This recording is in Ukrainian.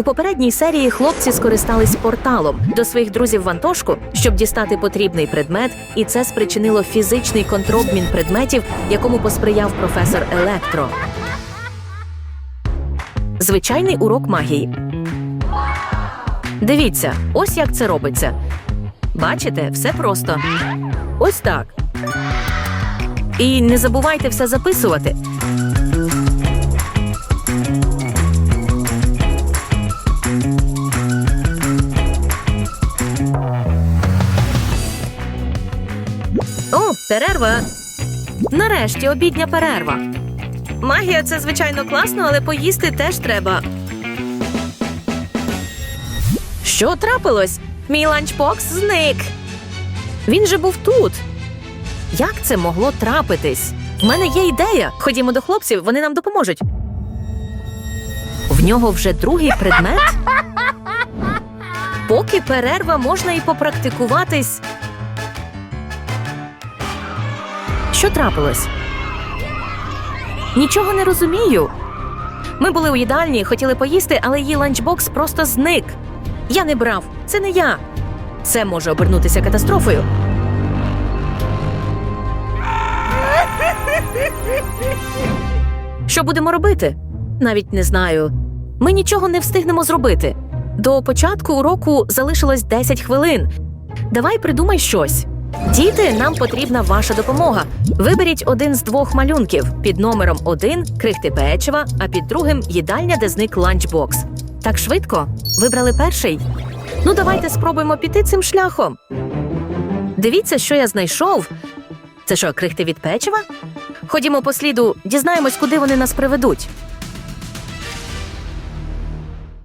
У попередній серії хлопці скористались порталом до своїх друзів в Антошку, щоб дістати потрібний предмет, і це спричинило фізичний контробмін предметів, якому посприяв професор Електро. Звичайний урок магії. Дивіться, ось як це робиться. Бачите, все просто. Ось так. І не забувайте все записувати. Перерва. Нарешті обідня перерва. Магія це звичайно класно, але поїсти теж треба. Що трапилось? Мій ланчбокс зник. Він же був тут. Як це могло трапитись? В мене є ідея. Ходімо до хлопців, вони нам допоможуть. В нього вже другий предмет. Поки перерва можна і попрактикуватись. Що трапилось? Нічого не розумію. Ми були у їдальні, хотіли поїсти, але її ланчбокс просто зник. Я не брав, це не я. Це може обернутися катастрофою. Що будемо робити? Навіть не знаю. Ми нічого не встигнемо зробити. До початку уроку залишилось 10 хвилин. Давай придумай щось. Діти, нам потрібна ваша допомога. Виберіть один з двох малюнків. Під номером один крихти печива, а під другим їдальня, де зник ланчбокс. Так швидко? Вибрали перший? Ну, давайте спробуємо піти цим шляхом. Дивіться, що я знайшов. Це що, крихти від печива? Ходімо по сліду, дізнаємось, куди вони нас приведуть.